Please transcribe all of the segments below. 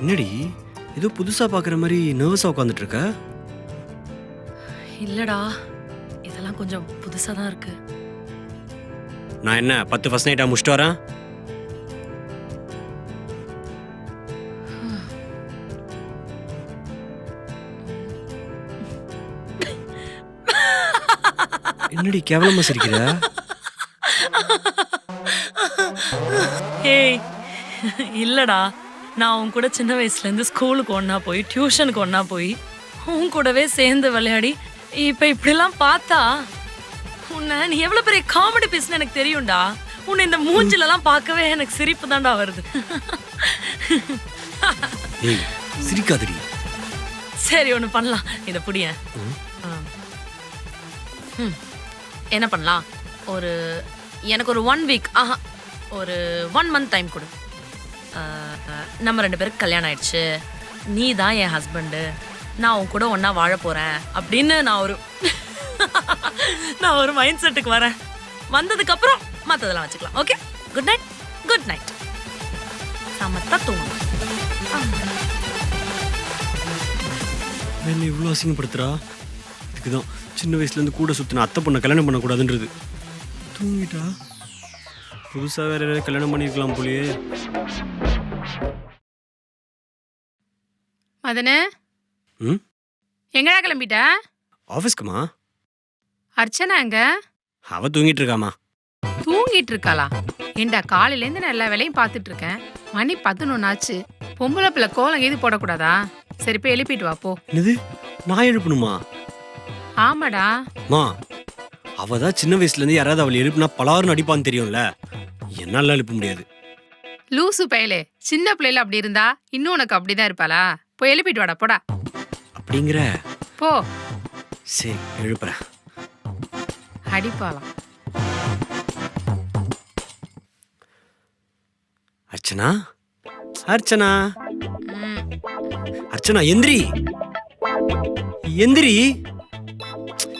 என்னடி? ஏதோ புதுசா பாக்குற மாதிரி நர்வஸா உட்காந்துட்டு இருக்க இல்லடா இதெல்லாம் கொஞ்சம் புதுசா தான் இருக்கு. நான் என்ன பத்து ஃபர்ஸ்ட் நைட்டா முடிச்சுட்டு வரேன்? என்னடி கேவலமா சிரிக்கிற? ஏய் இல்லடா நான் உன் கூட சின்ன வயசுல இருந்து ஸ்கூலுக்கு ஒண்ணா போய் டியூஷனுக்கு ஒண்ணா போய் உன் கூடவே சேர்ந்து விளையாடி இப்ப இப்படிலாம் பார்த்தா உன்னை நீ எவ்வளவு பெரிய காமெடி பீஸ்னு எனக்கு தெரியும்டா. உன்னை இந்த மூஞ்சில எல்லாம் பார்க்கவே எனக்கு சிரிப்பு தான்டா வருது. ஏய் சிரிக்காதடி. சரி ஒண்ணு பண்ணலாம். இத புடிய. என்ன பண்ணலாம்? ஒரு எனக்கு ஒரு ஒன் வீக் ஆஹா ஒரு ஒன் மந்த் டைம் கொடு. நம்ம ரெண்டு பேருக்கு கல்யாணம் ஆயிடுச்சு. நீ தான் என் ஹஸ்பண்டு நான் உன் கூட ஒன்றா வாழ போறேன். அப்படின்னு நான் ஒரு நான் ஒரு மைண்ட் செட்டுக்கு வரேன். வந்ததுக்கு அப்புறம் வச்சுக்கலாம். Okay good night good night சமத்தா தூங்கணும் என்ன இவ்வளோ அசிங்கப்படுத்துறா? இதுக்குதான். சின்ன வயசுலேருந்து கூட சுற்றின அத்தை பொண்ணை கல்யாணம் பண்ணக்கூடாதுன்றது. தூங்கிட்டா? புதுசாக வேற கல்யாணம் பண்ணியிருக்கலாம் போலியே. மதனு ம்? எங்கடா கிளம்பிட்ட? ஆஃபீஸ்க்குமா? அர்ச்சனா எங்க? அவ தூங்கிட்டு இருக்காமா தூங்கிட்டு இருக்காளா ஏண்டா காலையில இருந்து நான் எல்லா வேலையும் பார்த்துட்டு இருக்கேன் மணி பதினொன்னு ஆச்சு பொம்பளை பிள்ளை கோலம் எது போடக்கூடாதா? சரி போய் எழுப்பிட்டு வா போ. என்னது? நான் எழுப்பணுமா? ஆமாடா. மா அவ தான் சின்ன வயசுல இருந்து யாராவது அவளை எழுப்புனா பலாருன்னு அடிப்பான்னு தெரியும்ல. என்னால எழுப்ப முடியாது. லூசு பயலே. சின்ன பிள்ளைல அப்படி இருந்தா இன்னும் உனக்கு அப்படிதான் இருப்பாளா? போய் எழுப்பிட்டு வாடா போடா. அப்படிங்கிற? போ. சரி எழுப்புறேன். அடிப்பாளாம். அர்ச்சனா? அர்ச்சனா? அர்ச்சனா எந்திரி. எந்திரி?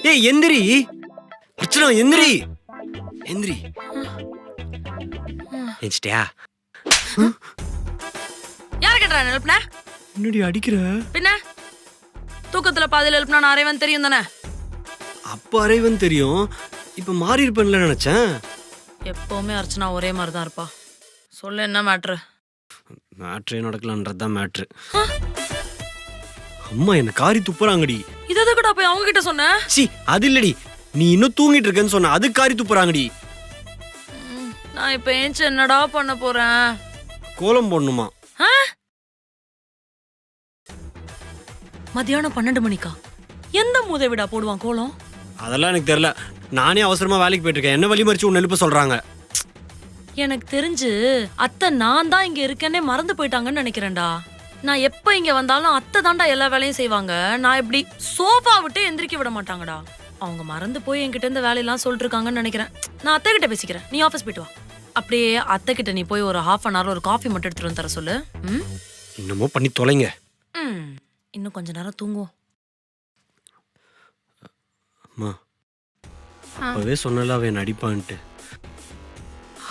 ஏய் எந்திரி. அர்ச்சனா எந்திரி. எந்திரி. எந்திரிட்டியா யாரை கேட்டுறா எழுப்புன என்னடி அடிக்கிற? பின்ன? தூக்கத்துல பாதியில எழுப்புனா நான் அரைவன் தெரியும் தானே? அப்ப அரைவன் தெரியும். இப்ப மாறி இருப்பேன்ல நினைச்சேன். எப்பவுமே அர்ச்சனா ஒரே மாதிரி தான் இருப்பா. சொல்லு என்ன மேட்ரு மேட்ரே நடக்கலான்றது தான் மேட்ரு அம்மா என்ன காரி துப்புறாங்கடி. இதை கூட போய் அவங்க கிட்ட சொன்ன? சி அது இல்லடி. நீ இன்னும் தூங்கிட்டு இருக்கேன்னு சொன்ன அது காரி துப்புறாங்கடி. நான் இப்ப ஏஞ்சி என்னடா பண்ண போறேன்? கோலம் போடணுமா? மத்தியானம் பன்னெண்டு மணிக்கா? எந்த மூதேவிடா போடுவான் கோலம்? அதெல்லாம் எனக்கு தெரியல. நானே அவசரமா வேலைக்கு போயிட்டு இருக்கேன் என்ன வழி மறிச்சு உன்னை எழுப்ப சொல்றாங்க? எனக்கு தெரிஞ்சு அத்தை நான் தான் இங்க இருக்கேனே மறந்து போயிட்டாங்கன்னு நினைக்கிறேன்டா. நான் எப்ப இங்க வந்தாலும் அத்தை தான்டா எல்லா வேலையும் செய்வாங்க. நான் இப்படி சோஃபா விட்டு எந்திரிக்க விட மாட்டாங்கடா. அவங்க மறந்து போய் என்கிட்ட இந்த வேலையெல்லாம் சொல்லிட்டு இருக்காங்கன்னு நினைக்கிறேன். நான் அத்தை கிட்ட பேசிக்கிறேன். நீ ஆஃபீஸ் போயிட்டு வா. அப்படியே அத்தை கிட்ட நீ போய் ஒரு ஹாஃப் அன் ஹவர் ஒரு காஃபி மட்டும் எடுத்துட்டு வந்து தர சொல்லு. ம்? என்னமோ பண்ணி தொலைங்க. இன்னும் கொஞ்ச நேரம் தூங்குவோம். அம்மா. அப்பவே சொன்னல அவ என்ன அடிப்பான்ட்டு.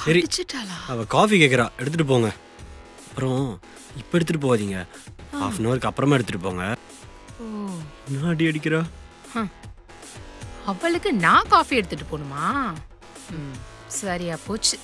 சரி அடிச்சிட்டாளா? அவ காஃபி கேக்குறா எடுத்துட்டு போங்க. அப்புறம் இப்ப எடுத்துட்டு போகாதீங்க. ஹாஃப் அன் ஹவருக்கு அப்புறமா எடுத்துட்டு போங்க. ஓ. என்ன அடி அடிக்கிறா? அவளுக்கு நான் காஃபி எடுத்துட்டு போகணுமா? ம் சரியா போச்சு.